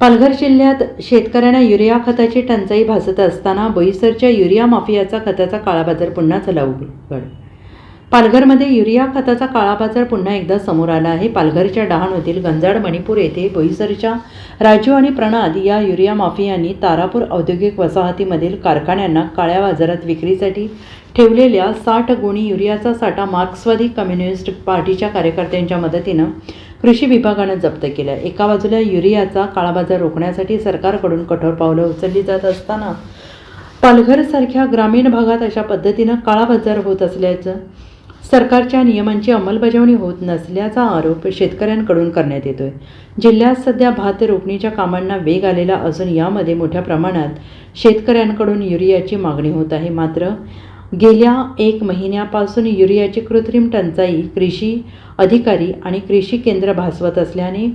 पालघर जिल्ह्यात शेतकऱ्यांना युरिया खताची टंचाई भासत असताना बोईसरच्या युरिया माफियाचा खताचा काळाबाजार पुन्हा झाला उघड पालघरमध्ये युरिया खताचा काळाबाजार पुन्हा एकदा समोर आला आहे. पालघरच्या डहाणूतील गंजाड मणिपूर येथे बोईसरच्या राजू आणि प्रणाद या युरिया माफियांनी तारापूर औद्योगिक वसाहतीमधील कारखान्यांना काळ्या बाजारात विक्रीसाठी ठेवलेल्या साठ गुणी युरियाचा साठा मार्क्सवादी कम्युनिस्ट पार्टीच्या कार्यकर्त्यांच्या मदतीनं कृषी विभागानं जप्त केलं. एका बाजूला युरियाचा काळाबाजार रोखण्यासाठी सरकारकडून कठोर पावलं उचलली जात असताना पालघरसारख्या ग्रामीण भागात अशा पद्धतीनं काळाबाजार होत असल्याचं सरकारच्या नियमांची अंमलबजावणी होत नसल्याचा आरोप शेतकऱ्यांकडून करण्यात येतोय. जिल्ह्यात सध्या भात रोपणीच्या कामांना वेग आलेला असून यामध्ये मोठ्या प्रमाणात शेतकऱ्यांकडून युरियाची मागणी होत आहे. मात्र गेल्या एक महिन्यापासून युरियाची कृत्रिम टंचाई कृषी अधिकारी आणि कृषी केंद्र भासवत असल्याने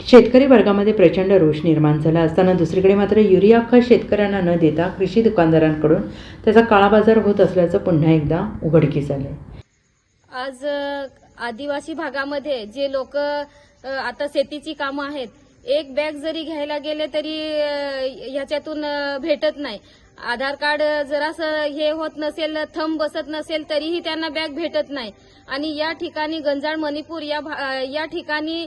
शेतकरी वर्गामध्ये प्रचंड रोष निर्माण झाला असताना दुसरीकडे मात्र युरिया खत शेतकऱ्यांना न देता कृषी दुकानदारांकडून त्याचा काळाबाजार होत असल्याचं पुन्हा एकदा उघडकीस आलं आहे आज आदिवासी भागामध्ये जे लोक आता शेतीची कामं आहेत एक बॅग जरी घ्यायला गेले तरी ह्याच्यातून भेटत नाही. आधार कार्ड जरासं हे होत नसेल थंब बसत नसेल तरीही त्यांना बॅग भेटत नाही. आणि या ठिकाणी गंजाड मणिपूर या भा- या ठिकाणी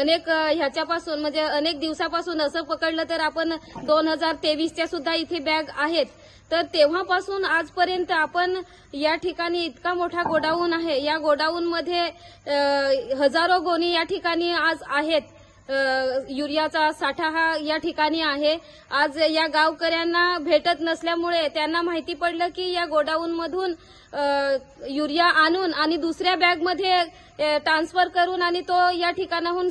अनेक ह्याच्यापासून म्हणजे अनेक दिवसापासून असं पकडलं तर आपण दोन हजार तेवीसच्या सुद्धा इथे बॅग आहेत. तर तेव्हापासून आजपर्यंत आपण या ठिकाणी इतका मोठा गोडाऊन आहे. या गोडाऊनमध्ये हजारो गोणी या ठिकाणी आज आहेत. युरियाचा साठा हा या ठिकाणी आहे. आज या गावकऱ्यांना भेटत नसल्यामुळे त्यांना माहिती पडलं की या गोडाऊनमधून युरिया आणून आणि दुसऱ्या बॅगमध्ये ट्रान्सफर करून आणि तो या ठिकाणाहून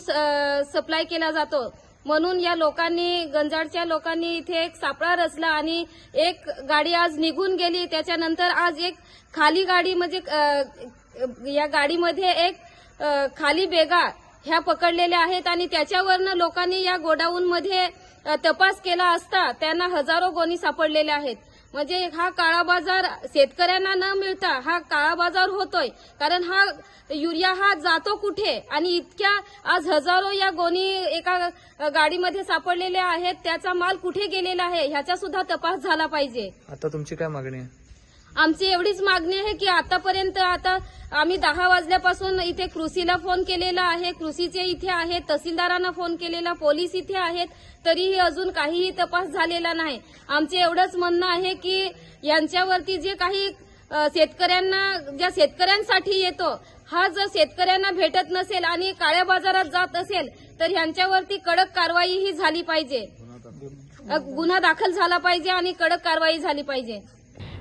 सप्लाय केला जातो. म्हणून या लोकांनी गंजाडच्या लोकांनी इथे एक सापळा रचला आणि एक गाडी आज निघून गेली. त्याच्यानंतर आज एक खाली गाडी म्हणजे या गाडीमध्ये एक खाली बेगा ह्या पकडलेल्या आहेत आणि त्याच्यावरनं लोकांनी या गोडाऊनमध्ये तपास केला असता त्यांना हजारो गोणी सापडलेल्या आहेत. म्हणजे हा काळा बाजार शेतकऱ्यांना न मिळता हा काळा बाजार होतोय. कारण हा युरिया हा जातो कुठे? आणि इतक्या आज हजारो या गोणी एका गाडीमध्ये सापडलेल्या आहेत. त्याचा माल कुठे गेलेला आहे? ह्याचा सुद्धा तपास झाला पाहिजे. आता तुमची काय मागणी आहे? आमची एवढीच मागणी आहे की आतापर्यंत आता आम्ही दहा वाजल्यापासून इथे कृषीला फोन केलेला आहे कृषीचे इथे आहेत तहसीलदारांना फोन केलेला पोलीस इथे आहेत तरीही अजून काहीही तपास झालेला नाही. आमचे एवढंच म्हणणं आहे की यांच्यावरती जे काही शेतकऱ्यांना ज्या शेतकऱ्यांसाठी येतो हा जर शेतकऱ्यांना भेटत नसेल आणि काळ्या बाजारात जात असेल तर ह्यांच्यावरती कडक कारवाई ही झाली पाहिजे. गुन्हा दाखल झाला पाहिजे आणि कडक कारवाई झाली पाहिजे.